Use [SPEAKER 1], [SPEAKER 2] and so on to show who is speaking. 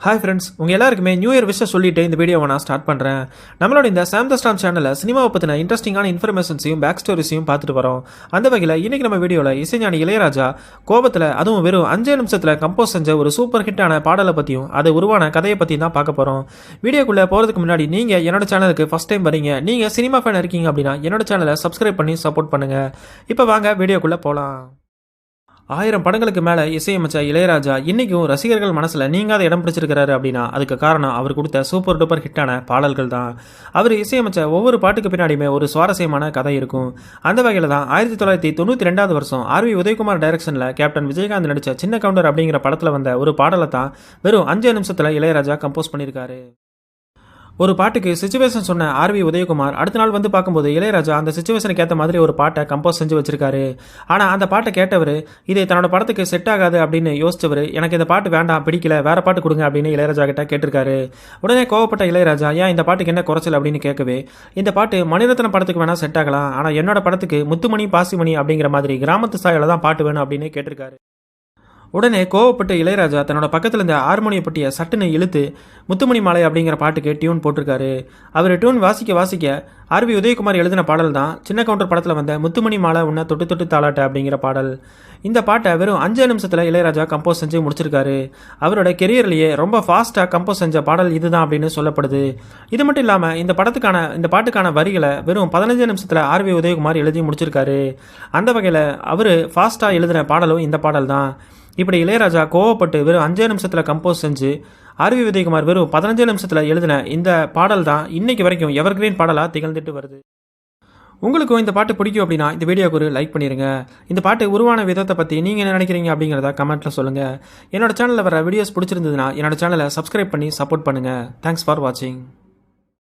[SPEAKER 1] Hi friends உங்கள் எல்லாருக்குமே new year விஷயம் சொல்லிட்டு இந்த வீடியோவை நான் ஸ்டார்ட் பண்ணுறேன் நம்மளோட இந்த சாம் த ஸ்டாம் சேனலில் சினிமாவை பற்றின இன்ட்ரெஸ்டிங்கான இன்ஃபர்மேஷன்ஸையும் பேக் ஸ்டோரிஸையும் பார்த்துட்டு வரோம். அந்த வகையில் இன்றைக்கி நம்ம வீடியோவில் இசைஞானி இளையராஜா கோபத்தில் அதுவும் வெறும் அஞ்சே நிமிஷத்தில் கம்போஸ் செஞ்ச ஒரு சூப்பர் ஹிட்டான பாடலை பற்றியும் அது உருவான கதையை பற்றியும் தான் பார்க்க போகிறோம் வீடியோக்குள்ளே போகிறதுக்கு முன்னாடி நீங்கள் என்னோட சேனலுக்கு ஃபஸ்ட் டைம் வரீங்க நீங்கள் சினிமா ஃபேன் இருக்கீங்க அப்படின்னா என்னோட சேனலை சப்ஸ்கிரைப் பண்ணி சப்போர்ட் பண்ணுங்கள் இப்போ வாங்க வீடியோக்குள்ளே போகலாம் ஆயிரம் படங்களுக்கு மேலே இசையமைச்ச இளையராஜா இன்றைக்கும் ரசிகர்கள் மனசில் நீங்காத இடம் பிடிச்சிருக்கிறாரு அப்படின்னா அதுக்கு காரணம் அவர் கொடுத்த சூப்பர் டூப்பர் ஹிட்டான பாடல்கள் தான். அவர் இசையமைச்ச ஒவ்வொரு பாட்டுக்கு பின்னாடியுமே ஒரு சுவாரஸ்யமான கதை இருக்கும். அந்த வகையில் தான் ஆயிரத்தி தொள்ளாயிரத்தி தொண்ணூற்றி ரெண்டாவது வருஷம் ஆர்வி உதயகுமார் டைரக்ஷனில் கேப்டன் விஜயகாந்த் நடித்த சின்ன கவுண்டர் அப்படிங்கிற படத்தில் வந்த ஒரு பாடலை தான் வெறும் அஞ்சு நிமிஷத்தில் இளையராஜா கம்போஸ் பண்ணியிருக்காரு. ஒரு பாட்டுக்கு சுச்சுவேஷன் சொன்ன ஆர்வி உதயகுமார் அடுத்த நாள் வந்து பார்க்கும்போது இளையராஜா அந்த சுச்சுவேஷனுக்கு ஏற்ற மாதிரி ஒரு பாட்டை கம்போஸ் செஞ்சு வச்சிருக்காரு. ஆனால் அந்த பாட்டை கேட்டவர் இது தன்னோட படத்துக்கு செட் ஆகாது அப்படின்னு யோசிச்சவர் எனக்கு இந்த பாட்டு வேண்டாம் பிடிக்கல வேற பாட்டு கொடுங்க அப்படின்னு இளையராஜா கிட்ட கேட்டிருக்காரு. உடனே கோவப்பட்ட இளையராஜா ஏன் இந்த பாட்டுக்கு என்ன குறைச்சல்? அப்படின்னு கேட்கவே இந்த பாட்டு மணிரத்ன படத்துக்கு வேணால் செட் ஆகலாம் ஆனால் என்னோட படத்துக்கு முத்துமணி பாசிமணி அப்படிங்கிற மாதிரி கிராமத்து சாயில தான் பாட்டு வேணும் அப்படின்னு கேட்டிருக்காரு. உடனே கோவப்பட்ட இளையராஜா தன்னோட பக்கத்தில் இருந்த ஹார்மோனிய பட்டியை சட்டுன்னு இழுத்து முத்துமணி மாலை அப்படிங்கிற பாட்டுக்கு டியூன் போட்டிருக்காரு. அவர் டியூன் வாசிக்க வாசிக்க ஆர்வி உதயகுமார் எழுதின பாடல் தான் சின்ன கவுண்டர் படத்தில் வந்த முத்துமணி மாலை உன்ன தொட்டு தொட்டு தாளாட்ட அப்படிங்கிற பாடல். இந்த பாட்டை வெறும் அஞ்சு நிமிஷத்தில் இளையராஜா கம்போஸ் செஞ்சு முடிச்சிருக்காரு. அவரோட கெரியர்லேயே ரொம்ப ஃபாஸ்ட்டாக கம்போஸ் செஞ்ச பாடல் இதுதான் அப்படின்னு சொல்லப்படுது. இது மட்டும் இல்லாமல் இந்த படத்துக்கான இந்த பாட்டுக்கான வரிகளை வெறும் பதினஞ்சு நிமிஷத்தில் ஆர்வி உதயகுமார் எழுதி முடிச்சிருக்காரு. அந்த வகையில் அவர் ஃபாஸ்ட்டாக எழுதின பாடலும் இந்த பாடல் தான். இப்படி இளையராஜா கோவப்பட்டு வெறும் அஞ்சே நிமிஷத்தில் கம்போஸ் செஞ்சு அருவி விஜயகுமார் வெறும் பதினஞ்சு நிமிஷத்தில் எழுதின இந்த பாடல் தான் இன்னைக்கு வரைக்கும் எவர்கிரீன் பாடலாக திகழ்ந்துட்டு வருது. உங்களுக்கும் இந்த பாட்டு பிடிக்கும் அப்படின்னா இந்த வீடியோக்கு ஒரு லைக் பண்ணிடுங்க இந்த பாட்டு உருவான விதத்தை பற்றி நீங்கள் என்ன நினைக்கிறீங்க அப்படிங்கிறத கமெண்ட்டில் சொல்லுங்கள் என்னோட சேனலில் வர வீடியோஸ் பிடிச்சிருந்ததுன்னா என்னோட சேனலை சப்ஸ்கிரைப் பண்ணி சப்போர்ட் பண்ணுங்கள் தேங்க்ஸ் ஃபார் வாட்சிங்